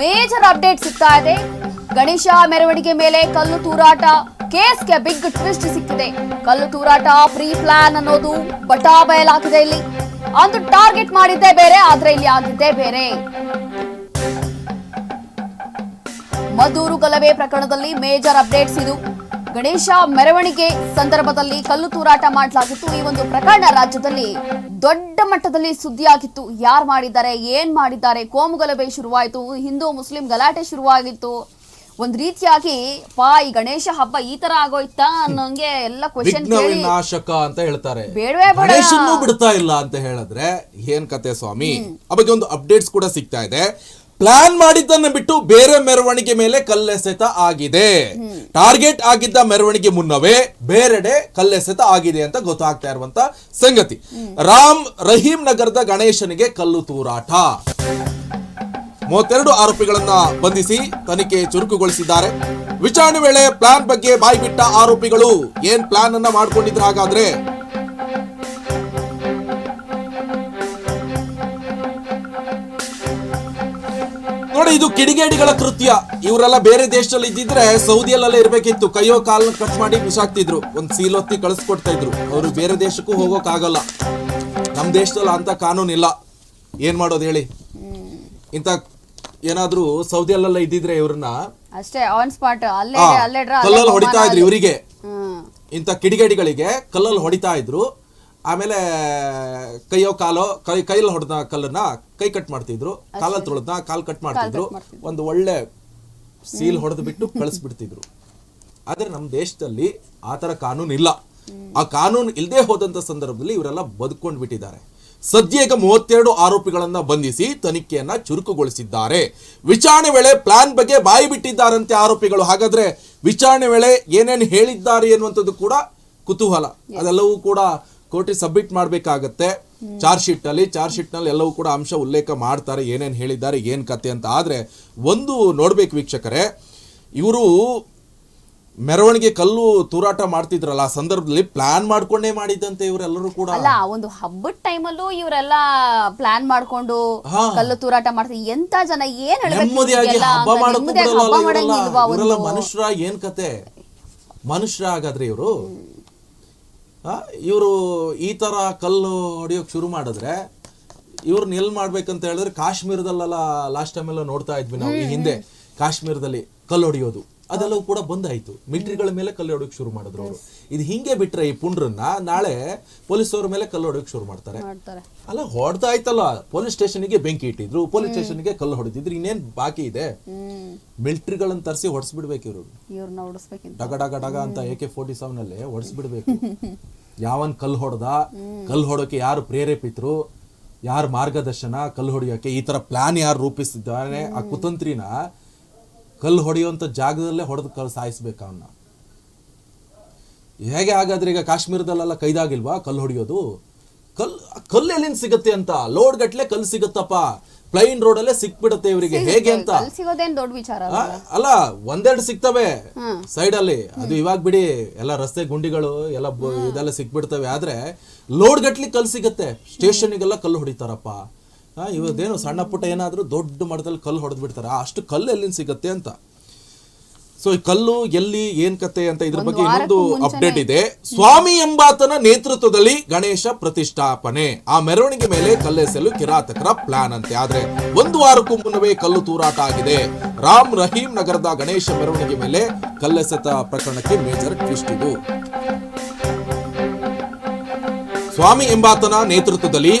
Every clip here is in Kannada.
ಮೇಜರ್ ಅಪ್ಡೇಟ್ ಸಿಗ್ತಾ ಇದೆ. ಗಣೇಶ ಮೆರವಣಿಗೆ ಮೇಲೆ ಕಲ್ಲು ತೂರಾಟ, ಕೇಸ್ಗೆ ಬಿಗ್ ಟ್ವಿಸ್ಟ್ ಸಿಕ್ಕಿದೆ. ಕಲ್ಲು ತೂರಾಟ ಪ್ರೀ ಪ್ಲಾನ್ ಅನ್ನೋದು ಬಟಾ ಬಯಲಾಗಿದೆ ಇಲ್ಲಿ. ಅಂದು ಟಾರ್ಗೆಟ್ ಮಾಡಿದ್ದೇ ಬೇರೆ, ಆದ್ರೆ ಇಲ್ಲಿ ಆಗಿದ್ದೇ ಬೇರೆ. ಮದ್ದೂರು ಗಲಭೆ ಪ್ರಕರಣದಲ್ಲಿ ಮೇಜರ್ ಅಪ್ಡೇಟ್ಸ್ ಇದು. ಗಣೇಶ ಮೆರವಣಿಗೆ ಸಂದರ್ಭದಲ್ಲಿ ಕಲ್ಲು ತೂರಾಟ ಮಾಡಲಾಗಿತ್ತು. ಈ ಒಂದು ಪ್ರಕರಣ ರಾಜ್ಯದಲ್ಲಿ ದೊಡ್ಡ ಮಟ್ಟದಲ್ಲಿ ಸುದ್ದಿಯಾಗಿತ್ತು. ಯಾರು ಮಾಡಿದ್ದಾರೆ ಏನ್ ಮಾಡಿದ್ದಾರೆ ಕೋಮು ಗಲಭೆ ಶುರುವಾಯಿತು ಹಿಂದೂ ಮುಸ್ಲಿಂ ಗಲಾಟೆ ಶುರುವಾಗಿತ್ತು. ಒಂದ್ ರೀತಿಯಾಗಿ ಪಾ ಈ ಗಣೇಶ ಹಬ್ಬ ಈ ತರ ಆಗೋಯ್ತಾ ಅನ್ನೋಂಗೆ ಎಲ್ಲ ಕ್ವಶನ್ ವಿಘ್ನ ಕೇಳಿ ವಿನಾಶಕ ಅಂತ ಹೇಳ್ತಾರೆ. ಬೇಡವೇ ಬೇಡ. ಗಣೇಶನ್ನೂ ಬಿಡ್ತಾ ಇಲ್ಲ ಅಂತ ಹೇಳಿದ್ರೆ ಏನ್ ಕತೆ ಸ್ವಾಮಿ? ಆ ಬಗ್ಗೆ ಒಂದು ಅಪ್ಡೇಟ್ಸ್ ಕೂಡ ಸಿಗ್ತಾ ಇದೆ. ಪ್ಲಾನ್ ಮಾಡಿದ್ದನ್ನ ಬಿಟ್ಟು ಬೇರೆ ಮೆರವಣಿಗೆ ಮೇಲೆ ಕಲ್ಲೆಸೆತ ಆಗಿದೆ. ಟಾರ್ಗೆಟ್ ಆಗಿದ್ದ ಮೆರವಣಿಗೆ ಮುನ್ನವೇ ಬೇರೆಡೆ ಕಲ್ಲೆಸೆತ ಆಗಿದೆ ಅಂತ ಗೊತ್ತಾಗ್ತಾ ಇರುವಂತ ಸಂಗತಿ. ರಾಮ್ ರಹೀಂ ನಗರದ ಗಣೇಶನಿಗೆ ಕಲ್ಲು ತೂರಾಟ. ಮೂವತ್ತೆರಡು ಆರೋಪಿಗಳನ್ನ ಬಂಧಿಸಿ ತನಿಖೆ ಚುರುಕುಗೊಳಿಸಿದ್ದಾರೆ. ವಿಚಾರಣೆ ವೇಳೆ ಪ್ಲಾನ್ ಬಗ್ಗೆ ಬಾಯ್ಬಿಟ್ಟ ಆರೋಪಿಗಳು ಏನ್ ಪ್ಲಾನ್ ಅನ್ನ ಮಾಡ್ಕೊಂಡಿದ್ರು ಹಾಗಾದ್ರೆ ನೋಡಿ ಇದು ಕಿಡಿಗೇಡಿಗಳ ಕೃತ್ಯ. ಇವರೆಲ್ಲ ಬೇರೆ ದೇಶದಲ್ಲಿ ಇದ್ದಿದ್ರೆ ಸೌದಿಯಲ್ಲೆಲ್ಲ ಇರಬೇಕಿತ್ತು. ಕೈಯೋ ಕಾಲನ್ನ ಕಟ್ ಮಾಡಿ ಬಿಸಾಕ್ತಿದ್ರು. ಒಂದ್ ಸೀಲೊತ್ತಿ ಕಳಿಸ್ಕೊಡ್ತಾ ಇದ್ರು. ಅವರು ಬೇರೆ ದೇಶಕ್ಕೂ ಹೋಗೋಕ್ ಆಗಲ್ಲ ನಮ್ ದೇಶದಲ್ಲಿ ಅಂತ ಕಾನೂನು ಇಲ್ಲ. ಏನ್ ಮಾಡೋದು ಹೇಳಿ? ಇಂತ ಏನಾದ್ರೂ ಸೌದಿಯಲ್ಲೆಲ್ಲ ಇದ್ದಿದ್ರೆ ಇವ್ರನ್ನ? ಅಷ್ಟೇ ಆನ್ ಸ್ಪಾಟ್ ಅಲ್ಲೇ ಅಲ್ಲೇ ಕಲ್ಲಲ್ಲಿ ಹೊಡಿತಾ ಇದ್ರು ಇವರಿಗೆ. ಇಂತ ಕಿಡಿಗೇಡಿಗಳಿಗೆ ಕಲ್ಲಲ್ಲಿ ಹೊಡಿತಾ ಇದ್ರು. ಆಮೇಲೆ ಕೈಯೋ ಕಾಲೋ ಕೈ ಕೈಯಲ್ಲಿ ಹೊಡೆದ ಕಲ್ಲನ್ನ ಕೈ ಕಟ್ ಮಾಡ್ತಿದ್ರು. ಕಾಲಲ್ಲಿ ತೊಳೆದ್ನ ಕಾಲ್ ಕಟ್ ಮಾಡ್ತಿದ್ರು. ಒಂದು ಒಳ್ಳೆ ಸೀಲ್ ಹೊಡೆದು ಬಿಟ್ಟು ಕಳಿಸ್ಬಿಡ್ತಿದ್ರು. ಆದ್ರೆ ನಮ್ಮ ದೇಶದಲ್ಲಿ ಆ ಥರ ಕಾನೂನು ಇಲ್ಲ. ಆ ಕಾನೂನು ಇಲ್ಲದೆ ಹೋದಂತ ಸಂದರ್ಭದಲ್ಲಿ ಇವರೆಲ್ಲ ಬದುಕೊಂಡು ಬಿಟ್ಟಿದ್ದಾರೆ. ಸದ್ಯಕ್ಕೆ ಈಗ ಮೂವತ್ತೆರಡು ಆರೋಪಿಗಳನ್ನ ಬಂಧಿಸಿ ತನಿಖೆಯನ್ನ ಚುರುಕುಗೊಳಿಸಿದ್ದಾರೆ. ವಿಚಾರಣೆ ವೇಳೆ ಪ್ಲಾನ್ ಬಗ್ಗೆ ಬಾಯಿ ಬಿಟ್ಟಿದ್ದಾರಂತೆ ಆರೋಪಿಗಳು. ಹಾಗಾದ್ರೆ ವಿಚಾರಣೆ ವೇಳೆ ಏನೇನು ಹೇಳಿದ್ದಾರೆ ಎನ್ನುವಂಥದ್ದು ಕೂಡ ಕುತೂಹಲ. ಅದೆಲ್ಲವೂ ಕೂಡ ಕೋರ್ಟಿಗೆ ಸಬ್ಮಿಟ್ ಮಾಡಬೇಕಾಗತ್ತೆ. ಚಾರ್ಜ್ ಶೀಟ್ ಅಲ್ಲಿ ಚಾರ್ಜ್ ಶೀಟ್ನಲ್ಲಿ ಎಲ್ಲವೂ ಕೂಡ ಅಂಶ ಉಲ್ಲೇಖ ಮಾಡ್ತಾರೆ ಏನೇನು ಹೇಳಿದ್ದಾರೆ ಏನ್ ಕತೆ ಅಂತ. ಆದ್ರೆ ಒಂದು ನೋಡ್ಬೇಕು ವೀಕ್ಷಕರೇ ಇವರು ಮೆರವಣಿಗೆ ಕಲ್ಲು ತೂರಾಟ ಮಾಡ್ತಿದ್ರಲ್ಲ ಆ ಸಂದರ್ಭದಲ್ಲಿ ಪ್ಲಾನ್ ಮಾಡ್ಕೊಂಡೇ ಮಾಡಿದ್ದಂತೆ ಇವರೆಲ್ಲರೂ ಕೂಡ. ಅಲ್ಲ ಒಂದು ಹಬ್ಬದ ಟೈಮಲ್ಲೂ ಇವರೆಲ್ಲ ಪ್ಲಾನ್ ಮಾಡ್ಕೊಂಡು ಕಲ್ಲು ತೂರಾಟ ಮಾಡ್ತಾರೆ ಎಂತ ಜನ ಏನ್ ನೆಮ್ಮದಿಯಾಗಿ ಹಬ್ಬ ಮನುಷ್ಯರ ಏನ್ ಕತೆ? ಮನುಷ್ಯರ ಹಾಗಾದ್ರೆ ಇವರು ಇವರು ಈ ಥರ ಕಲ್ಲು ಹೊಡಿಯೋಕ್ ಶುರು ಮಾಡಿದ್ರೆ ಇವ್ರನ್ನ ಎಲ್ಲಿ ಮಾಡ್ಬೇಕಂತ ಹೇಳಿದ್ರೆ ಕಾಶ್ಮೀರದಲ್ಲೆಲ್ಲ ಲಾಸ್ಟ್ ಟೈಮೆಲ್ಲ ನೋಡ್ತಾ ಇದ್ವಿ ನಾವು ಈ ಹಿಂದೆ. ಕಾಶ್ಮೀರದಲ್ಲಿ ಕಲ್ಲು ಹೊಡಿಯೋದು. ಅದೆಲ್ಲವೂ ಕೂಡ ಬಂದಾಯ್ತು. ಮಿಲಿಟರಿಗಳ ಮೇಲೆ ಕಲ್ಲು ಹೊಡಕ್ ಶುರು ಮಾಡಿದ್ರು ಅವರು. ಇದು ಹಿಂಗೆ ಬಿಟ್ರೆ ಈ ಪುಂಡ್ರನ್ನ ನಾಳೆ ಪೊಲೀಸ್ ಪೊಲೀಸವ್ರ ಮೇಲೆ ಕಲ್ಲು ಹೊಡಿಯೋಕ್ ಶುರು ಮಾಡ್ತಾರೆ. ಅಲ್ಲ ಹೊಡ್ತಾ ಆಯ್ತಲ್ಲ. ಪೊಲೀಸ್ ಸ್ಟೇಷನ್ಗೆ ಬೆಂಕಿ ಇಟ್ಟಿದ್ರು. ಪೊಲೀಸ್ ಸ್ಟೇಷನ್ಗೆ ಕಲ್ಲು ಹೊಡೆದಿದ್ರು. ಇನ್ನೇನ್ ಬಾಕಿ ಇದೆ? ಮಿಲಿಟರಿಗಳನ್ನ ತರಿಸಿ ಹೊಡ್ಸ್ಬಿಡ್ಬೇಕು ಇವರು. ಡಗ ಡಗ ಡಗ ಅಂತ ಎ ಕೆ ಫೋರ್ಟಿ ಸೆವೆನ್ ಅಲ್ಲಿ ಹೊಡ್ಸ್ಬಿಡ್ಬೇಕು. ಯಾವನ್ ಕಲ್ಲು ಹೊಡೆದ? ಕಲ್ಲು ಹೊಡೋಕೆ ಯಾರು ಪ್ರೇರೇಪಿತರು? ಯಾರ ಮಾರ್ಗದರ್ಶನ? ಕಲ್ಲು ಹೊಡಿಯೋಕೆ ಈ ತರ ಪ್ಲಾನ್ ಯಾರು ರೂಪಿಸಿದ್ದಾನೆ ಆ ಕುತಂತ್ರಿನ ಕಲ್ಲು ಹೊಡೆಯುವಂಥ ಜಾಗದಲ್ಲೇ ಹೊಡೆದು ಕಲ್ ಸಾಯಿಸ್ಬೇಕು ಅವನ್ನ ಹೇಗೆ ಹಾಗಾದ್ರೆ ಈಗ ಕಾಶ್ಮೀರದಲ್ಲೆಲ್ಲ ಕೈದಾಗಿಲ್ವಾ ಕಲ್ಲು ಹೊಡೆಯೋದು? ಕಲ್ಲು ಕಲ್ಲು ಎಲ್ಲಿಂದ ಸಿಗುತ್ತೆ ಅಂತ? ಲೋಡ್ ಗಟ್ಲೆ ಕಲ್ಲು ಸಿಗುತ್ತಪ್ಪ. ಪ್ಲೈನ್ ರೋಡ್ ಅಲ್ಲೇ ಸಿಕ್ಬಿಡುತ್ತೆ ಇವರಿಗೆ. ಹೇಗೆ ಅಂತ? ಅಲ್ಲಿ ಸಿಗೋದೇನ್ ದೊಡ್ಡ ವಿಚಾರ ಆ, ಅಲ್ಲ ಒಂದೆರಡು ಸಿಗ್ತವೆ. ಸೈಡ್ ಅಲ್ಲಿ ಅದು ಇವಾಗ ಬಿಡಿ ಎಲ್ಲ ರಸ್ತೆ ಗುಂಡಿಗಳು ಎಲ್ಲ ಇದೆಲ್ಲ ಸಿಕ್ಬಿಡ್ತವೆ. ಆದ್ರೆ ಲೋಡ್ ಗಟ್ಲಿ ಕಲ್ಲು ಸಿಗತ್ತೆ. ಸ್ಟೇಷನ್ಗೆಲ್ಲ ಕಲ್ಲು ಹೊಡಿತಾರಪ್ಪ. ಆ, ಇವತ್ತೇನು ಸಣ್ಣ ಪುಟ್ಟ ಏನಾದ್ರೂ ದೊಡ್ಡ ಮಟ್ಟದಲ್ಲಿ ಕಲ್ಲು ಹೊಡೆದು ಬಿಡ್ತಾರೆ. ಅಷ್ಟು ಕಲ್ಲು ಎಲ್ಲಿಂದ ಸಿಗತ್ತೆ ಅಂತ. ಸೊ ಈ ಕಲ್ಲು ಎಲ್ಲಿ ಏನ್ ಕತೆ ಅಂತ ಇದ್ರ ಬಗ್ಗೆ ಇನ್ನೊಂದು ಅಪ್ಡೇಟ್ ಇದೆ. ಸ್ವಾಮಿ ಎಂಬಾತನ ನೇತೃತ್ವದಲ್ಲಿ ಗಣೇಶ ಪ್ರತಿಷ್ಠಾಪನೆ. ಆ ಮೆರವಣಿಗೆ ಮೇಲೆ ಕಲ್ಲೆಸಲು ಕಿರಾತಕರ ಪ್ಲಾನ್ ಅಂತೆ. ಆದ್ರೆ ಒಂದು ವಾರಕ್ಕೂ ಮುನ್ನವೇ ಕಲ್ಲು ತೂರಾಟ ಆಗಿದೆ. ರಾಮ್ ರಹೀಂ ನಗರದ ಗಣೇಶ ಮೆರವಣಿಗೆ ಮೇಲೆ ಕಲ್ಲೆಸೆತ ಪ್ರಕರಣಕ್ಕೆ ಮೇಜರ್ ಟ್ವಿಸ್ಟ್ ಇದು. ಸ್ವಾಮಿ ಎಂಬಾತನ ನೇತೃತ್ವದಲ್ಲಿ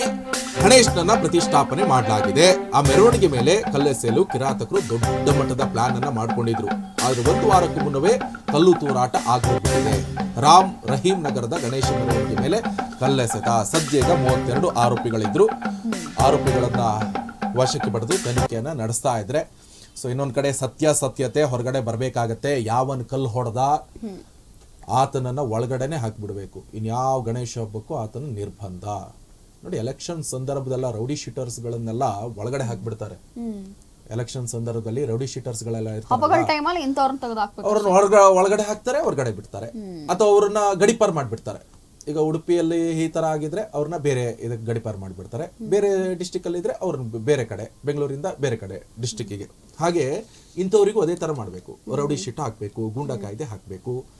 ಗಣೇಶನನ್ನ ಪ್ರತಿಷ್ಠಾಪನೆ ಮಾಡಲಾಗಿದೆ. ಆ ಮೆರವಣಿಗೆ ಮೇಲೆ ಕಲ್ಲೆಸೆಯಲು ಕಿರಾತಕರು ದೊಡ್ಡ ಮಟ್ಟದ ಪ್ಲಾನ್ ಅನ್ನ ಮಾಡ್ಕೊಂಡಿದ್ರು. ಆದ್ರೆ ಒಂದು ವಾರಕ್ಕೂ ಮುನ್ನವೇ ಕಲ್ಲು ತೂರಾಟ ಆಗೋಗಿದೆ ರಾಮ್ ರಹೀಂ ನಗರದ ಗಣೇಶ ಮೆರವಣಿಗೆ ಮೇಲೆ ಕಲ್ಲೆಸೆತ ಸದ್ಯದ ಮೂವತ್ತೆರಡು ಆರೋಪಿಗಳಿದ್ರು. ಆರೋಪಿಗಳನ್ನ ವಶಕ್ಕೆ ಪಡೆದು ತನಿಖೆಯನ್ನ ನಡೆಸ್ತಾ ಇದ್ರೆ. ಸೊ ಇನ್ನೊಂದ್ ಕಡೆ ಸತ್ಯ ಸತ್ಯತೆ ಹೊರಗಡೆ ಬರಬೇಕಾಗತ್ತೆ. ಯಾವನ್ ಕಲ್ಲು ಹೊಡೆದ ಆತನನ್ನ ಒಳಗಡೆನೆ ಹಾಕಿಬಿಡ್ಬೇಕು. ಇನ್ಯಾವ ಗಣೇಶ ಹಬ್ಬಕ್ಕೂ ಆತನ ನಿರ್ಬಂಧ. ನೋಡಿ ಎಲೆಕ್ಷನ್ ಸಂದರ್ಭದಲ್ಲ ರೌಡಿ ಶೀಟರ್ಸ್ಗಳನ್ನೆಲ್ಲ ಒಳಗಡೆ ಹಾಕ್ಬಿಡ್ತಾರೆ. ಎಲೆಕ್ಷನ್ ಸಂದರ್ಭದಲ್ಲಿ ರೌಡಿ ಶೀಟರ್ಸ್ ಗಳೆಲ್ಲ ಅವ್ರನ್ನ ಹೊರಗ ಒಳಗಡೆ ಹಾಕ್ತಾರೆ ಹೊರಗಡೆ ಬಿಡ್ತಾರೆ. ಅಥವಾ ಅವ್ರನ್ನ ಗಡಿಪಾರ್ ಮಾಡ್ಬಿಡ್ತಾರೆ. ಈಗ ಉಡುಪಿಯಲ್ಲಿ ಈ ತರ ಆಗಿದ್ರೆ ಅವ್ರನ್ನ ಬೇರೆ ಇದಕ್ಕೆ ಗಡಿಪಾರ್ ಮಾಡ್ಬಿಡ್ತಾರೆ. ಬೇರೆ ಡಿಸ್ಟಿಕ್ ಅಲ್ಲಿ ಇದ್ರೆ ಅವ್ರನ್ನ ಬೇರೆ ಕಡೆ ಬೆಂಗಳೂರಿಂದ ಬೇರೆ ಕಡೆ ಡಿಸ್ಟಿಕ್ಕಿಗೆ ಹಾಗೆ ಇಂಥವರಿಗೂ ಅದೇ ತರ ಮಾಡಬೇಕು. ರೌಡಿ ಶೀಟ್ ಹಾಕ್ಬೇಕು ಗೂಂಡಾ ಕಾಯ್ದೆ ಹಾಕಬೇಕು.